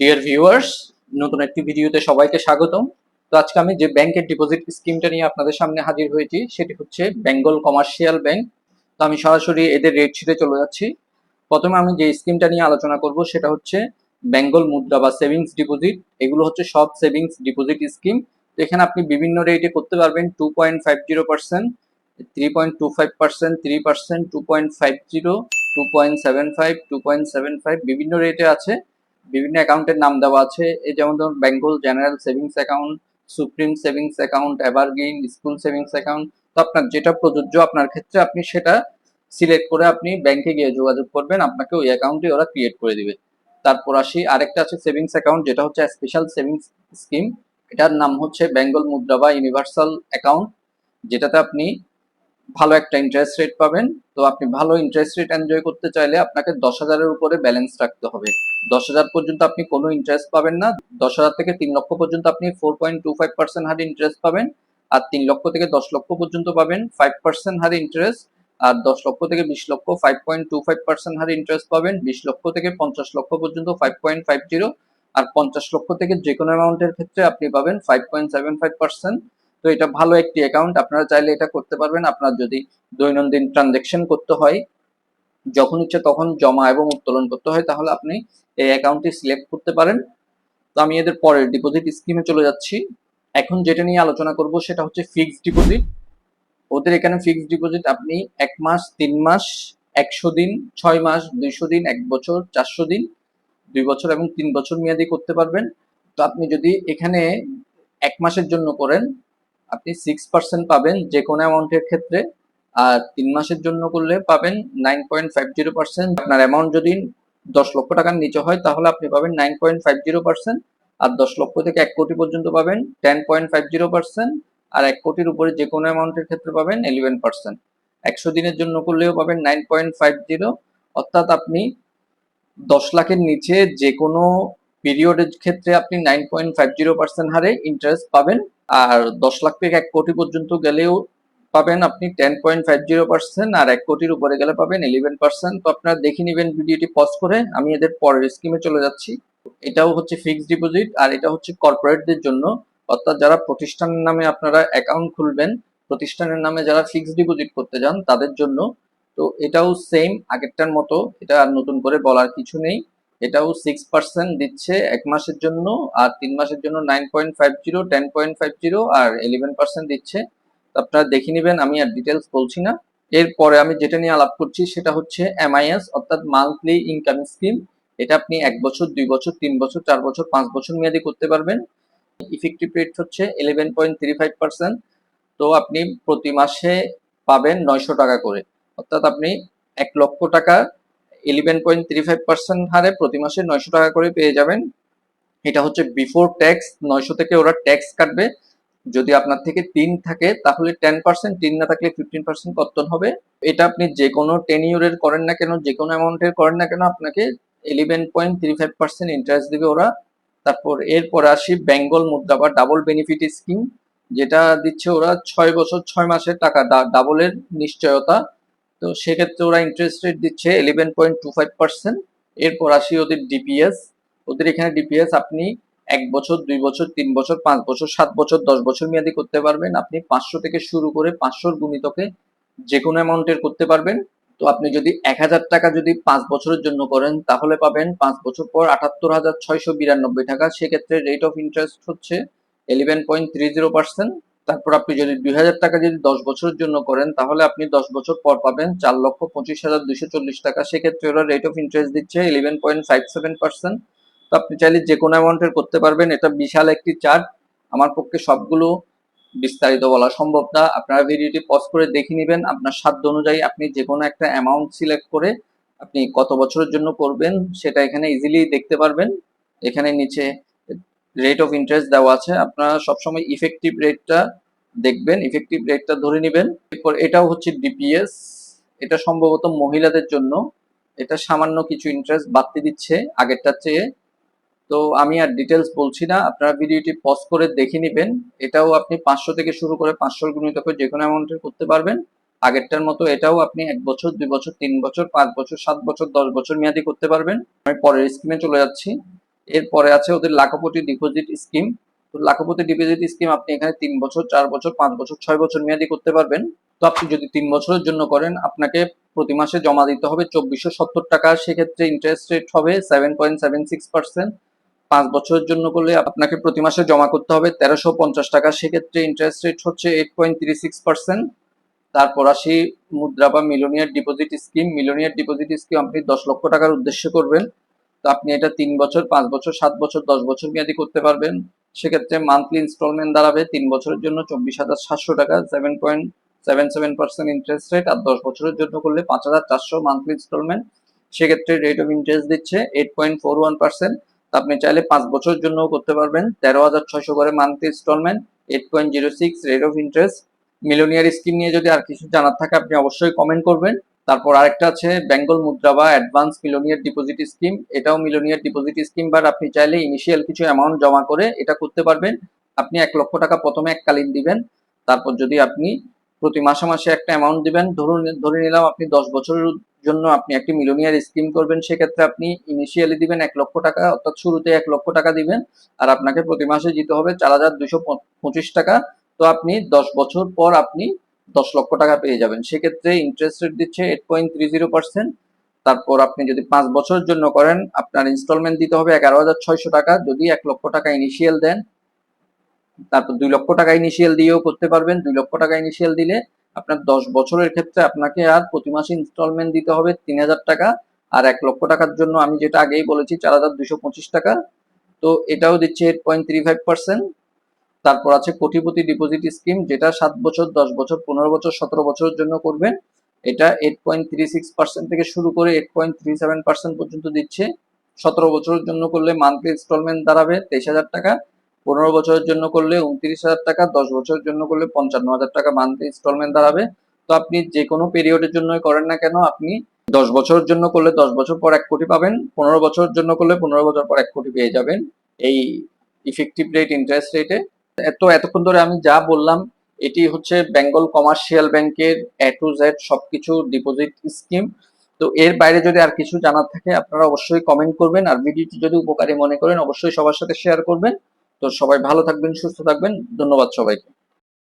Dear viewers নতুন একটি ভিডিওতে সবাইকে স্বাগতম। তো আজকে আমি যে ব্যাংকের ডিপোজিট স্কিমটা নিয়ে আপনাদের সামনে হাজির হয়েছি, সেটি হচ্ছে বেঙ্গল কমার্শিয়াল ব্যাংক তো আমি সরাসরি এদের রেট শিটে চলে যাচ্ছি। প্রথমে আমি যে স্কিমটা নিয়ে আলোচনা করব, সেটা হচ্ছে বেঙ্গল মুদ্রা বা সেভিংস ডিপোজিট এগুলো হচ্ছে সব সেভিংস ডিপোজিট স্কিম তো এখানে আপনি বিভিন্ন রেটে করতে পারবেন two point five zero percent three point two five percent three percent two point five zero two point seven five two point seven five বিভিন্ন রেটে আছে। বিভিন্ন অ্যাকাউন্টের নাম দেওয়া আছে। এই যেমন ধরুন Bengal general savings account supreme savings account evergreen school savings account তো আপনার যেটা প্রযোজ্য আপনার ক্ষেত্রে আপনি সেটা সিলেক্ট করে আপনি ব্যাংকে গিয়ে যোগাযোগ করবেন। আপনাকে ওই অ্যাকাউন্টে ওরা ক্রিয়েট করে দিবে। তারপর আসি, আরেকটা আছে সেভিংস অ্যাকাউন্ট যেটা হচ্ছে স্পেশাল সেভিংস স্কিম এটার নাম হচ্ছে বেঙ্গল মুদ্রা বা ইউনিভার্সাল অ্যাকাউন্ট যেটাতে আপনি ভালো একটা ইন্টারেস্ট রেট পাবেন। তো আপনি ভালো ইন্টারেস্ট রেট এনজয় করতে চাইলে আপনাকে দশ হাজারের উপরে ব্যালেন্স রাখতে হবে। দশ হাজার পর্যন্ত আপনি কোনো ইন্টারেস্ট পাবেন না। দশ হাজার থেকে তিন লক্ষ পর্যন্ত আপনি four point two five percent হারে ইন্টারেস্ট পাবেন। আর তিন লক্ষ থেকে দশ লক্ষ পর্যন্ত পাবেন ফাইভ পার্সেন্ট হারে ইন্টারেস্ট আর দশ লক্ষ থেকে বিশ লক্ষ five point two five percent হারে ইন্টারেস্ট পাবেন। বিশ লক্ষ থেকে পঞ্চাশ লক্ষ পর্যন্ত ফাইভ পয়েন্ট ফাইভ জিরো আর পঞ্চাশ লক্ষ থেকে যে কোনো অ্যামাউন্টের ক্ষেত্রে আপনি পাবেন five point seven five percent তো এটা ভালো একটি অ্যাকাউন্ট আপনারা চাইলে এটা করতে পারবেন। আপনার যদি দৈনন্দিন ট্রানজেকশন করতে হয়, যখন ইচ্ছে তখন জমা এবং উত্তোলন করতে হয়, তাহলে আপনি এই অ্যাকাউন্টটি সিলেক্ট করতে পারেন। তো আমি এদের পরের ডিপোজিট স্কিমে চলে যাচ্ছি। এখন যেটা নিয়ে আলোচনা করব, সেটা হচ্ছে ফিক্সড ডিপোজিট ওদের এখানে ফিক্সড ডিপোজিট আপনি এক মাস, তিন মাস, একশো দিন, ছয় মাস, দুইশো দিন, এক বছর, চারশো দিন, দুই বছর এবং তিন বছর মেয়াদি করতে পারবেন। তো আপনি যদি এখানে এক মাসের জন্য করেন আপনি সিক্স পার্সেন্ট পাবেন যে কোনো অ্যামাউন্টের ক্ষেত্রে, আর তিন মাসের জন্য করলে পাবেন nine point five zero percent আপনার অ্যামাউন্ট যদি দশ লক্ষ টাকার নিচে হয়, তাহলে আপনি পাবেন nine point five zero percent আর দশ লক্ষ থেকে এক কোটি পর্যন্ত পাবেন ten point five zero percent আর এক কোটির উপরে যে কোনো অ্যামাউন্টের ক্ষেত্রে পাবেন ইলেভেন পার্সেন্ট একশো দিনের জন্য করলেও পাবেন নাইন পয়েন্ট ফাইভ জিরো অর্থাৎ আপনি দশ লাখের নিচে যে কোনো পিরিয়ডের ক্ষেত্রে আপনি nine point five zero percent হারে ইন্টারেস্ট পাবেন, আর দশ লাখ থেকে এক কোটি পর্যন্ত গেলেও পাবেন আপনি ten point five zero percent আর এক কোটির উপরে গেলে পাবেন ইলেভেন পার্সেন্ট তো আপনারা দেখে নেবেন ভিডিওটি পজ করে। আমি এদের পরের স্কিমে চলে যাচ্ছি। এটাও হচ্ছে ফিক্সড ডিপোজিট আর এটা হচ্ছে কর্পোরেটদের জন্য। অর্থাৎ যারা প্রতিষ্ঠানের নামে আপনারা অ্যাকাউন্ট খুলবেন, প্রতিষ্ঠানের নামে যারা ফিক্সড ডিপোজিট করতে যান, তাদের জন্য। তো এটাও সেম আগেরটার মতো। এটা আর নতুন করে বলার কিছু নেই। এটাও সিক্স পার্সেন্ট দিচ্ছে এক মাসের জন্য আর তিন মাসের জন্য nine point five zero ten point five zero আর ইলেভেন পার্সেন্ট দিচ্ছে। আপনারা দেখে নেবেন, আমি আর ডিটেলস বলছি না। এরপরে আমি যেটা নিয়ে আলাপ করছি, সেটা হচ্ছে এমআইএস অর্থাৎ মান্থলি ইনকাম স্কিম এটা আপনি এক বছর, দুই বছর, তিন বছর, চার বছর, পাঁচ বছর মেয়াদি করতে পারবেন। ইফেক্টিভ রেট হচ্ছে eleven point three five percent তো আপনি প্রতি মাসে পাবেন নয়শো টাকা করে। অর্থাৎ আপনি এক লক্ষ টাকা eleven point three five percent হারে প্রতি মাসে নয়শো টাকা করে পেয়ে যাবেন। এটা হচ্ছে বিফোর ট্যাক্স নয়শো থেকে ওরা ট্যাক্স কাটবে। যদি আপনার থেকে তিন থাকে, তাহলে টেন পার্সেন্ট তিন না থাকলে ফিফটিন পার্সেন্ট কর্তন হবে। এটা আপনি যে কোনো টেন ইউরের করেন না কেন যে কোনো অ্যামাউন্টের করেন না কেন, আপনাকে eleven point three five percent interest দেবে ওরা। তারপর এরপরে আসি বেঙ্গল মুদ্রা বা ডাবল বেনিফিট স্কিম যেটা দিচ্ছে ওরা ছয় বছর, ছয় মাসের টাকা ডাবলের নিশ্চয়তা। তো সেক্ষেত্রে ওরা ইন্টারেস্ট রেট দিচ্ছে eleven point two five percent এরপর আসি ওদের ডিপিএস ওদের এখানে ডিপিএস আপনি এক বছর, দুই বছর, তিন বছর, পাঁচ বছর, সাত বছর, দশ বছর মেয়াদি করতে পারবেন। আপনি পাঁচশো থেকে শুরু করে পাঁচশোর গুণিতকে যে কোনো অ্যামাউন্টের করতে পারবেন। তো আপনি যদি এক হাজার টাকা যদি পাঁচ বছরের জন্য করেন, তাহলে পাবেন পাঁচ বছর পর আটাত্তর হাজার ছয়শো বিরানব্বই টাকা। সেক্ষেত্রে রেট অফ ইন্টারেস্ট হচ্ছে eleven point three zero percent তারপর আপনি যদি দুই হাজার টাকা যদি দশ বছরের জন্য করেন, তাহলে আপনি দশ বছর পর পাবেন চার লক্ষ পঁচিশ হাজার দুশো চল্লিশ টাকা। সেক্ষেত্রে ওরা রেট অফ ইন্টারেস্ট দিচ্ছে eleven point five seven percent তো আপনি চাইলে যে কোনো অ্যামাউন্টের করতে পারবেন। এটা বিশাল একটি চার্ট আমার পক্ষে সবগুলো বিস্তারিত বলা সম্ভব না। আপনারা ভিডিওটি পজ করে দেখে নেবেন। আপনার সাধ্য অনুযায়ী আপনি যে কোনো একটা অ্যামাউন্ট সিলেক্ট করে আপনি কত বছরের জন্য করবেন, সেটা এখানে ইজিলি দেখতে পারবেন। এখানে নিচে রেট অফ ইন্টারেস্ট দেওয়া আছে, আপনারা সবসময় ইফেক্টিভ রেটটা দেখবেন ইফেক্টিভ রেটটা ধরে নেবেন। এরপর এটাও হচ্ছে ডিপিএস এটা সম্ভবত মহিলাদের জন্য। এটা সামান্য কিছু ইন্টারেস্ট বাড়তি দিচ্ছে আগেরটার চেয়ে। তো আমি আর ডিটেলস বলছি না, আপনারা ভিডিওটি পজ করে দেখে নেবেন। এটাও আপনি পাঁচশো থেকে শুরু করে পাঁচশোর গুণিত করে যে কোনো অ্যামাউন্টের করতে পারবেন। আগেরটার মতো এটাও আপনি এক বছর, দুই বছর, তিন বছর, পাঁচ বছর, সাত বছর, দশ বছর মেয়াদি করতে পারবেন। আমি পরের স্কিমে চলে যাচ্ছি। এরপরে আছে ওদের লাখপতি ডিপোজিট স্কিম। তো লাখপতি ডিপোজিট স্কিম আপনি এখানে তিন বছর, চার বছর, পাঁচ বছর, ছয় বছর মেয়াদি করতে পারবেন। তো আপনি যদি তিন বছরের জন্য করেন, আপনাকে প্রতি মাসে জমা দিতে হবে চব্বিশশো সত্তর টাকা। সেক্ষেত্রে ইন্টারেস্ট রেট হবে seven point seven six percent পাঁচ বছরের জন্য করলে আপনাকে প্রতি মাসে জমা করতে হবে তেরোশো পঞ্চাশ টাকা। সেক্ষেত্রে ইন্টারেস্ট রেট হচ্ছে eight point three six percent তারপর আসি মুদ্রা বা millionaire deposit scheme millionaire deposit scheme আপনি দশ লক্ষ টাকার উদ্দেশ্যে করবেন। তো আপনি এটা তিন বছর, পাঁচ বছর, সাত বছর, দশ বছর মেয়াদি করতে পারবেন। সেক্ষেত্রে মান্থলি ইনস্টলমেন্ট দাঁড়াবে তিন বছরের জন্য চব্বিশ হাজার সাতশো টাকা seven point seven seven percent interest rate আর দশ বছরের জন্য করলে পাঁচ হাজার চারশো মান্থলি ইনস্টলমেন্ট সেক্ষেত্রে রেট অফ ইন্টারেস্ট দিচ্ছে eight point four one percent আপনি চাইলে পাঁচ বছরের জন্য করতে পারবেন। তেরো হাজার ছয়শো করে monthly instalment eight point zero six rate of interest millionaire scheme নিয়ে যদি আর কিছু জানার থাকে, আপনি অবশ্যই কমেন্ট করবেন। তারপর আরেকটা আছে বেঙ্গল মুদ্রা বা অ্যাডভান্স মিলোনিয়ার ডিপোজিট স্কিম। এটাও মিলোনিয়ার ডিপোজিট স্কিম বা আপনি চাইলে ইনিশিয়াল কিছু অ্যামাউন্ট জমা করে এটা করতে পারবেন। আপনি এক লক্ষ টাকা প্রথমে এককালীন দিবেন, তারপর যদি আপনি প্রতি মাসে মাসে একটা অ্যামাউন্ট দিবেন, ধরুন, ধরে নিলাম আপনি দশ বছরের জন্য আপনি একটি মিলোনিয়ার স্কিম করবেন, সেক্ষেত্রে আপনি ইনিশিয়ালি দিবেন এক লক্ষ টাকা, অর্থাৎ শুরুতে এক লক্ষ টাকা দিবেন, আর আপনাকে প্রতি মাসে দিতে হবে চার হাজার দুশো পঁচিশ টাকা। তো আপনি দশ বছর পর আপনি দশ লক্ষ টাকা পেয়ে যাবেন। সেক্ষেত্রে ইন্টারেস্ট রেট দিচ্ছে eight point three zero percent তারপর আপনি যদি পাঁচ বছরের জন্য করেন, আপনার ইনস্টলমেন্ট দিতে হবে এগারো হাজার ছয়শো টাকা। যদি এক লক্ষ টাকা ইনিশিয়াল দেন, তারপর দুই লক্ষ টাকা ইনিশিয়াল দিয়েও করতে পারবেন। দুই লক্ষ টাকা ইনিশিয়াল দিলে আপনার দশ বছরের ক্ষেত্রে আপনাকে আর প্রতি মাসে ইনস্টলমেন্ট দিতে হবে তিন হাজার টাকা। আর এক লক্ষ টাকার জন্য আমি যেটা আগেই বলেছি, চার হাজার দুশো পঁচিশ টাকা। তো এটাও দিচ্ছে eight point three five percent তারপর আছে কোটিপতি ডিপোজিট স্কিম যেটা সাত বছর, দশ বছর, পনেরো বছর, সতেরো বছরের জন্য করবেন। এটা eight point three six percent থেকে শুরু করে eight point three seven percent পর্যন্ত দিচ্ছে। সতেরো বছরের জন্য করলে মান্থলি ইনস্টলমেন্ট দাঁড়াবে তেইশ হাজার টাকা। পনেরো বছরের জন্য করলে উনত্রিশ হাজার টাকা, দশ বছরের জন্য করলে পঞ্চান্ন হাজার টাকা মান্থলি ইনস্টলমেন্ট দাঁড়াবে। তো আপনি যে কোনো পিরিয়ডের জন্যই করেন না কেন, আপনি দশ বছরের জন্য করলে দশ বছর পর এক কোটি পাবেন, পনেরো বছরের জন্য করলে পনেরো বছর পর এক কোটি পেয়ে যাবেন। এই ইফেক্টিভ রেট ইন্টারেস্ট রেটে এত, এতক্ষণ ধরে আমি যা বললাম, এটি হচ্ছে বেঙ্গল কমার্শিয়াল ব্যাংকের এ টু জেড সবকিছু ডিপোজিট স্কিম তো এর বাইরে যদি আর কিছু জানার থাকে, আপনারা অবশ্যই কমেন্ট করবেন। আর ভিডিওটি যদি উপকারী মনে করেন, অবশ্যই সবার সাথে শেয়ার করবেন। তো সবাই ভালো থাকবেন, সুস্থ থাকবেন। ধন্যবাদ সবাইকে।